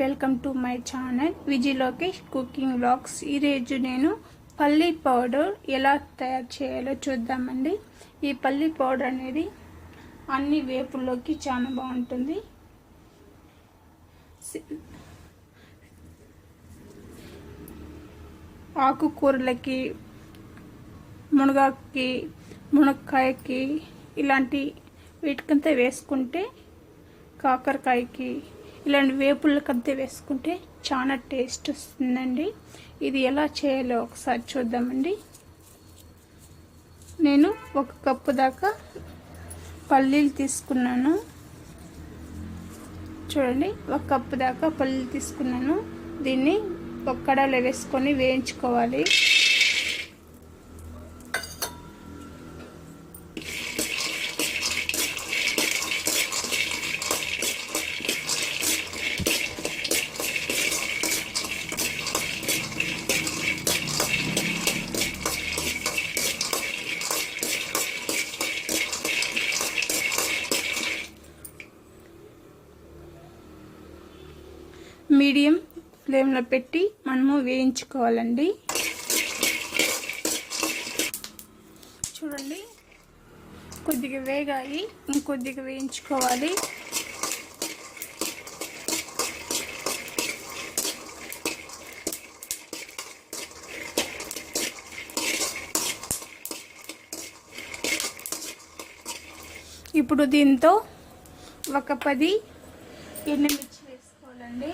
Welcome to my channel Vijay Lokesh cooking blogs ఈరోజు నేను పల్లీ పౌడర్ ఎలా తయారు చేయాలో చూద్దామండి. ఈ పల్లీ పౌడర్ అనేది అన్ని వేపుల్లోకి చాలా బాగుంటుంది. ఆకుకూరలకి మునగాకి మునక్కాయకి ఇలాంటి వీటికంతా వేసుకుంటే కాకరకాయకి ఇలాంటి వేపులకంతా వేసుకుంటే చాలా టేస్ట్ వస్తుందండి. ఇది ఎలా చేయాలో ఒకసారి చూద్దామండి. నేను ఒక కప్పు దాకా పల్లీలు తీసుకున్నాను. చూడండి ఒక కప్పు దాకా పల్లీలు తీసుకున్నాను. దీన్ని ఒక వేసుకొని వేయించుకోవాలి. మీడియం ఫ్లేమ్లో పెట్టి మనము వేయించుకోవాలండి. చూడండి. కొద్దిగా వేగాయి ఇంకొద్దిగా వేయించుకోవాలి. ఇప్పుడు దీంతో ఒక పది ఎండుమిర్చి వేసుకోవాలండి?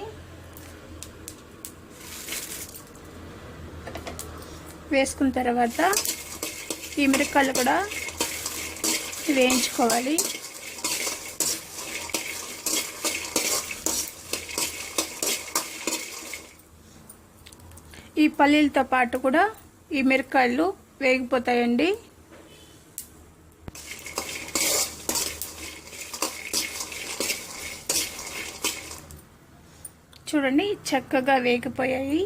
వేసుకున్న తర్వాత ఈ మిరపకాయలు కూడా వేయించుకోవాలి. ఈ పల్లీలతో పాటు కూడా ఈ మిరపకాయలు వేగిపోతాయండి. చూడండి చక్కగా వేగిపోయాయి.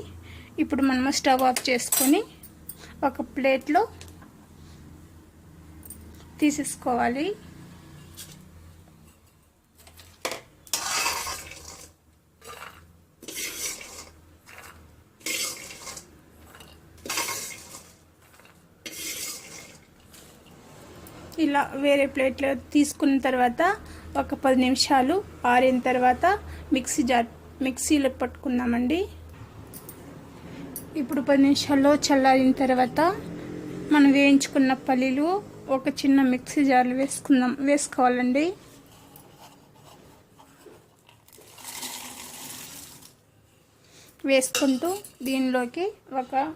ఇప్పుడు మనము స్టవ్ ఆఫ్ చేసుకొని ఒక ప్లేట్లో తీసేసుకోవాలి. ఇలా వేరే ప్లేట్లో తీసుకున్న తర్వాత ఒక పది నిమిషాలు ఆరిన తర్వాత మిక్సీ జార్ మిక్సీలో పట్టుకుందామండి. ఇప్పుడు పది నిమిషాల్లో చల్లారిన తర్వాత మనం వేయించుకున్న పల్లీలు ఒక చిన్న మిక్సీ జార్లు వేసుకుందాం. వేసుకోవాలండి. వేసుకుంటూ దీనిలోకి ఒక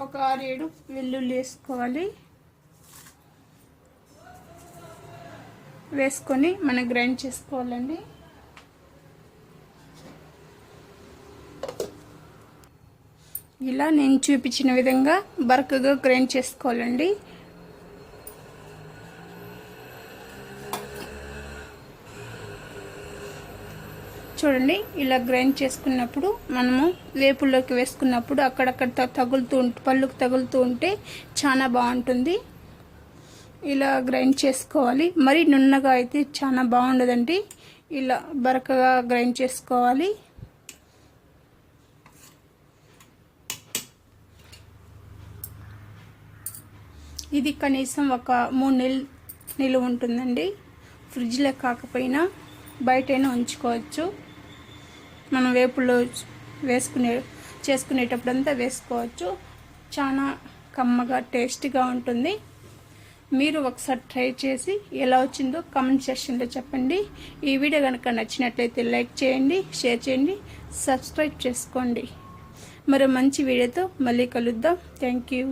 ఒక ఆరేడు వెల్లుల్లి వేసుకోవాలి. వేసుకొని మనం గ్రైండ్ చేసుకోవాలండి. ఇలా నేను చూపించిన విధంగా బరకగా గ్రైండ్ చేసుకోవాలండి. చూడండి ఇలా గ్రైండ్ చేసుకున్నప్పుడు మనము వేపుల్లోకి వేసుకున్నప్పుడు అక్కడక్కడ తగులుతూ ఉంటే పళ్ళుకు తగులుతూ ఉంటే చాలా బాగుంటుంది. ఇలా గ్రైండ్ చేసుకోవాలి. మరి నున్నగా అయితే చాలా బాగుండదండి. ఇలా బరకగా గ్రైండ్ చేసుకోవాలి. ఇది కనీసం ఒక మూడు నెలలు నిలువ ఉంటుందండి. ఫ్రిడ్జ్లో కాకపోయినా బయటైనా ఉంచుకోవచ్చు. మనం వేపుల్లో వేసుకునే చేసుకునేటప్పుడంతా వేసుకోవచ్చు. చాలా కమ్మగా టేస్టీగా ఉంటుంది. మీరు ఒకసారి ట్రై చేసి ఎలా వచ్చిందో కామెంట్ సెక్షన్లో చెప్పండి. ఈ వీడియో కనుక నచ్చినట్లయితే లైక్ చేయండి షేర్ చేయండి సబ్స్క్రైబ్ చేసుకోండి. మరో మంచి వీడియోతో మళ్ళీ కలుద్దాం. Thank you.